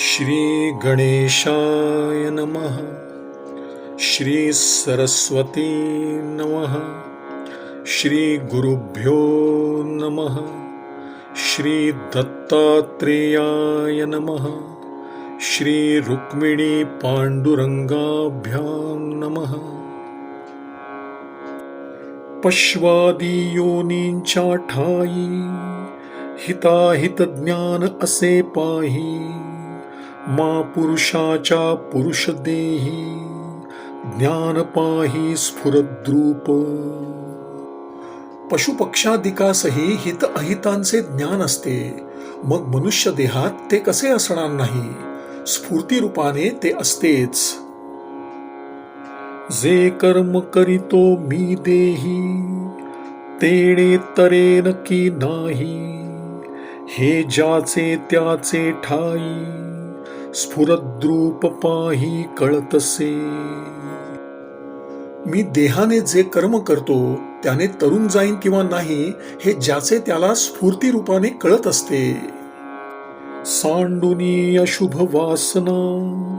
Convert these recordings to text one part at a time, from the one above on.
श्री गणेशाय नमः श्री सरस्वती नमः श्री गुरुभ्यो नमः श्री दत्तात्रेयाय नमः श्री रुक्मिणी पाण्डुरङ्गाभ्यां नमः। पश्वादी योनींच्या ठाई असे पाही। मा पुरुषाच्या पुरुष देही ज्ञान पाही स्फुरद्रूप. पशुपक्षादिकासही हित अहितांचे ज्ञान असते. मग मनुष्य देहात ते कसे असणार नाही? स्फूर्ती रूपाने ते असतेच. जे कर्म करीतो मी देही तेणे तरेन की नाही? हे ज्याचे त्याचे ठाई स्फुरद्रूप पाही कळतसे मी देहाने जे कर्म करतो त्याने तरुण जाईन किंवा नाही हे ज्याचे त्याला स्फूर्ती रूपाने कळत असते. सांडुनी अशुभ वासना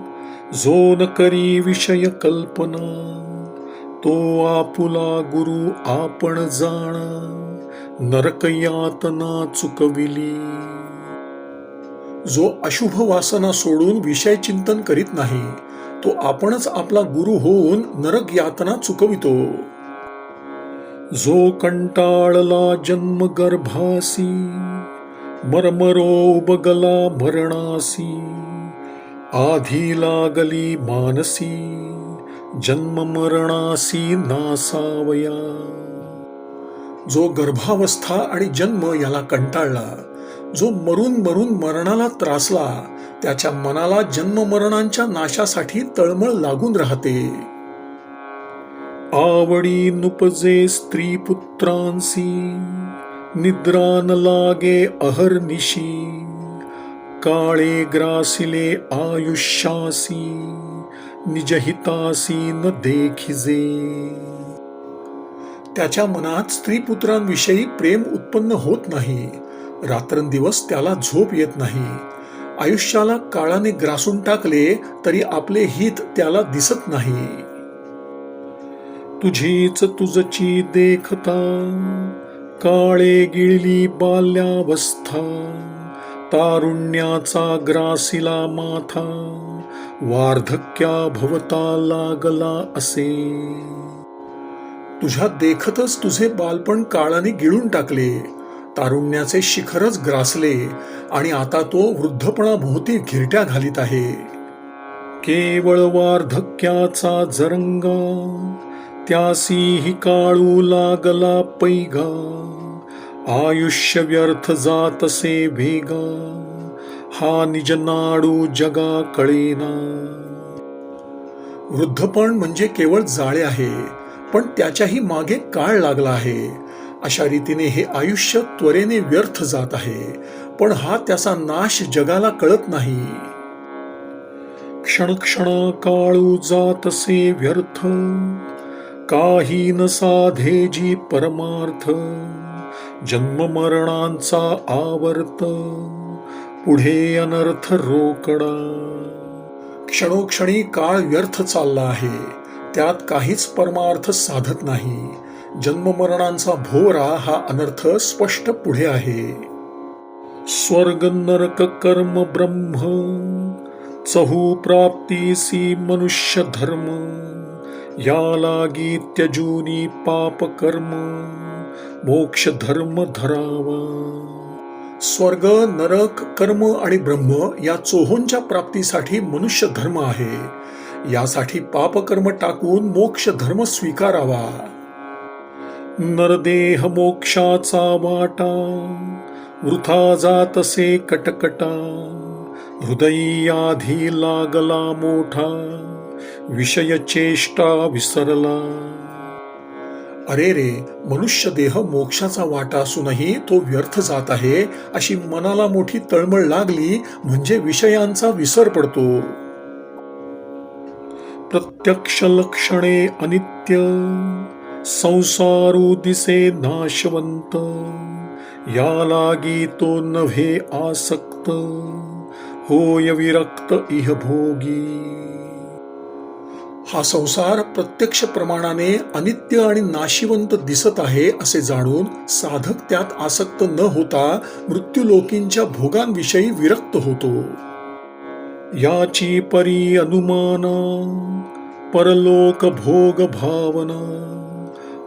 जो न करी विषय कल्पना तो आपुला गुरु आपण जाण नरक यातना चुकविली. जो अशुभ वासना सोडून विषय चिंतन करीत नाही तो आपणच आपला गुरु होऊन नरक यातना चुकवितो. जो कंटाळला जन्म गर्भासी मरमरो बगला मरणासी आधी लागली मानसी जन्म मरणासी नासावया. जो गर्भावस्था आणि जन्म याला कंटाळला जो मरून मरून मरणाला त्रासला त्याच्या मनाला जन्म मरणांच्या नाशासाठी तळमळ लागून राहते. आवडी नुपजे स्त्री पुत्रांसी निद्रा न लागे अहर्निशी काळे ग्रासिले आयुष्यासी निजहितासी न देखिजे. त्याच्या मनात स्त्री पुत्रांविषयी प्रेम उत्पन्न होत नाही रात्रंदिवस त्याला झोप येत नाही. आयुष्याला काळाने ग्रासून टाकले तरी आपले हित त्याला दिसत नाही. तुझीच तुझची देखता काळे गिळली बाल्यावस्था तारुण्याचा ग्रासिला माथा वार्धक्या भवता लागला असे. तुझ्या देखतच तुझे बालपण काळाने गिळून टाकले. तारुण्याचे शिखरच ग्रासले आणि आता तो वृद्धपणाभोवती घिरट्या घालीत आहे. केवळ वार्धक्याचा जरंगा त्यासीही काळू लागला पैगा. आयुष्य व्यर्थ जातसे भेगा हा निज नाडू जगा कळेना. वृद्धपण म्हणजे केवळ जाळे आहे पण त्याच्याही मागे काळ लागला आहे. अशा रीतीने हे आयुष्य त्वरेने व्यर्थ जात आहे पण हा त्याचा नाश जगाला कळत नाही. क्षण क्षण काळू जातसे व्यर्थ काही न साधे जी परमार्थ जन्म मरणांचा आवर्त पुढे अनर्थ रोकडा. क्षणोक्षणी काळ व्यर्थ चालला आहे त्यात काहीच परमार्थ साधत नाही जन्ममरणांचा भोवरा हा अनर्थ स्पष्ट पुढे आहे. स्वर्ग नरक कर्म ब्रह्म चहू प्राप्तीसी मनुष्य धर्म या लागी त्यजूनी पाप कर्म मोक्ष धर्म धरावा. स्वर्ग नरक कर्म आणि ब्रह्म या चोहोंच्या प्राप्तीसाठी मनुष्य धर्म आहे. यासाठी पापकर्म टाकून मोक्ष धर्म स्वीकारावा. नरदेह मोक्षाचा वाटा वृथा जातसे कटकटा हृदयी आधी लागला मोठा विषय चेष्टा विसरला. अरे रे मनुष्य देह मोक्षाचा वाटा असूनही तो व्यर्थ जात आहे अशी मनाला मोठी तळमळ लागली म्हणजे विषयांचा विसर पडतो. प्रत्यक्ष लक्षणे अनित्य संसारू दिसे नाशवंत. या लागी तो नव्हे आसक्त. होय विरक्त इह भोगी. हा संसार प्रत्यक्ष प्रमाणाने अनित्य आणि नाशिवंत दिसत आहे असे जाणून साधक त्यात आसक्त न होता मृत्यूलोकींच्या भोगांविषयी विरक्त होतो. याची परी अनुमान परलोक भोग भावना.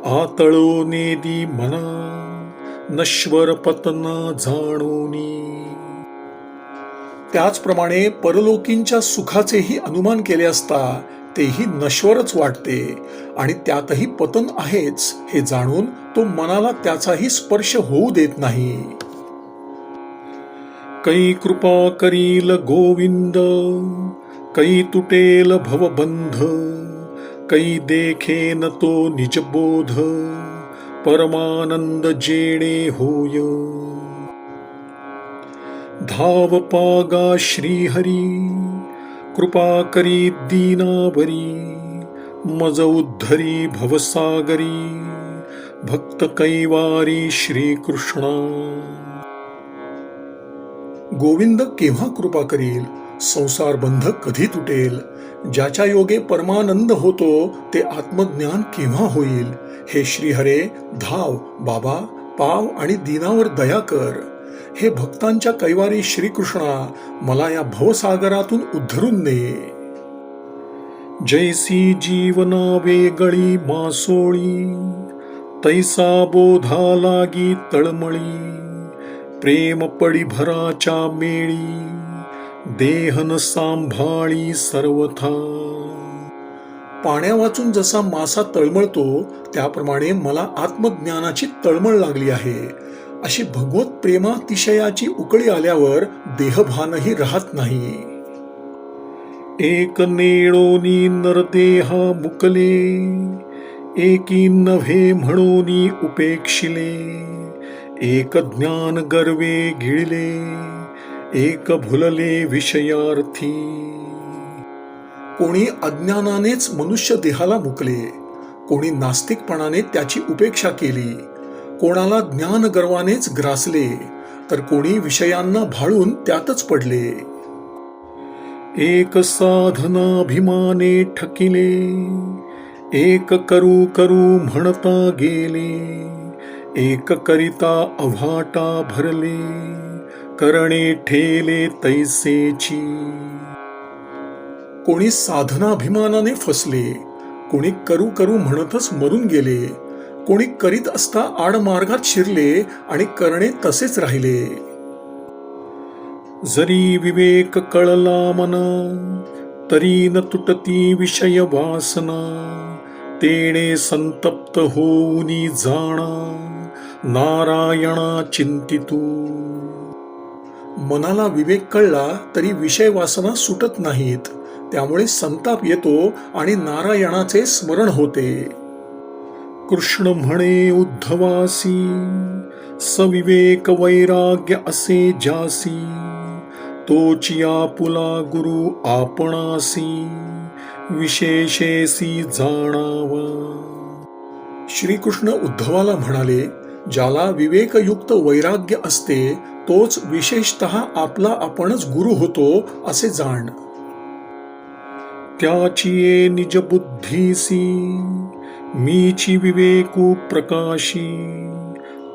आतळो दी मना नश्वर पतन जाणोनी. त्याचप्रमाणे परलोकींच्या सुखाचेही अनुमान केले असता तेही नश्वरच वाटते. आणि त्यातही पतन आहेच हे जाणून तो मनाला त्याचाही स्पर्श होऊ देत नाही. कै कृपा करील गोविंद कै तुटेल भवबंध. कै देखेन तो निजबोध परमानंद जेणे होय। धाव पागा श्रीहरी कृपा करी दीनावरी मज उद्धरी भवसागरी भक्त कैवारी श्रीकृष्णा। गोविंद केव्हा कृपा करील? संसार बंध कधी तुटेल? ज्याच्या योगे परमानंद होतो ते आत्मज्ञान केव्हा होईल? हे श्रीहरे धाव बाबा पाव आणि दिनावर दया कर. हे भक्तांच्या कैवारी श्रीकृष्णा मला या भवसागरातून उद्धरून ने जैसी जीवना वेगळी मासोळी तैसा बोधा लागी तळमळी प्रेम पडी भराच्या मेळी देहन सांभाळी सर्वथा. पाण्या वाचून जसा मासा तळमळतो त्याप्रमाणे मला आत्मज्ञानाची तळमळ लागली आहे. अशी भगवत प्रेमातिशयाची उकळी आल्यावर देहभानही राहत नाही. एक नेळोनी नरदेहा मुकले एकी नव्हे म्हणोनी उपेक्षिले एक ज्ञान गर्वे गिळले. एक भुलले विषयार्थी. कोणी अज्ञानानेच मनुष्य देहाला मुकले कोणी नास्तिकपणाने त्याची उपेक्षा केली कोणाला ज्ञान गर्वानेच ग्रासले तर कोणी विषयांना भाळून त्यातच पडले. एक साधनाभिमाने ठकिले एक करू करू म्हणता गेले एक करिता अव्हाटा भरले. करणे ठेले तैसेची. कोणी साधनाभिमानाने फसले कोणी करू करू म्हणतच मरून गेले कोणी करीत असता आडमार्गात शिरले आणि करणे तसेच राहिले. जरी विवेक कळला मना तरी न तुटती विषय वासना तेणे संतप्त होऊनी जाणा नारायणा चिंतितू. मनाला विवेक कळला तरी विषय वासना सुटत नाहीत. त्यामुळे संताप येतो आणि नारायणाचे स्मरण होते. कृष्ण म्हणे उद्धवासी सविवेक वैराग्य असे जासी तोचिया पुला गुरु आपणासी विशेषेसी जाणावा. श्रीकृष्ण उद्धवाला म्हणाले ज्याला विवेकयुक्त वैराग्य असते तोच विशेषत आपला आपणच गुरु होतो असे जाण. त्याची निज बुद्धीसी मीची विवेकू प्रकाशी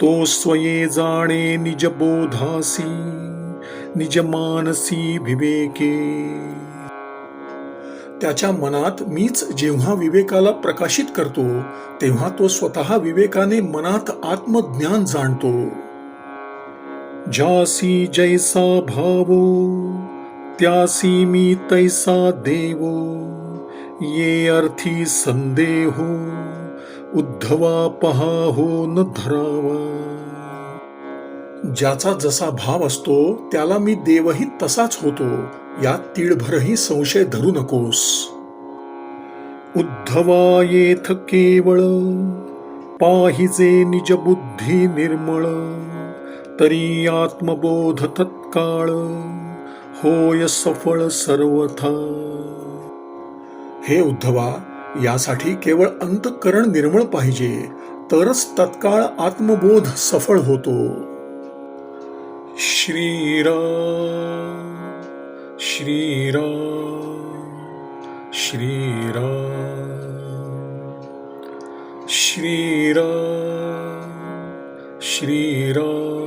तो स्वये जाणे निज बोधासी निज मानसी विवेके. त्याच्या मनात मीच जेव्हा विवेकाला प्रकाशित करतो तेव्हा तो स्वतः विवेकाने मनात आत्मज्ञान जाणतो. ज्यासी जैसा भावो त्यासी मी तैसा देवो। ये अर्थी संदेहो उद्धवा पहा हो न धरावा। ज्याचा जसा भाव असतो त्याला मी देवही तसाच होतो यात तीळभरही संशय धरू नकोस। उद्धवा येथ केवळ पाहिजे निज बुद्धी निर्मळ। तरी आत्मबोध तत्काळ होय सफळ सर्वथा. हे उद्धवा यासाठी केवळ अंतःकरण निर्मळ पाहिजे तरच तत्काळ आत्मबोध सफळ होतो. श्रीराम श्रीराम श्रीराम श्रीराम श्रीराम.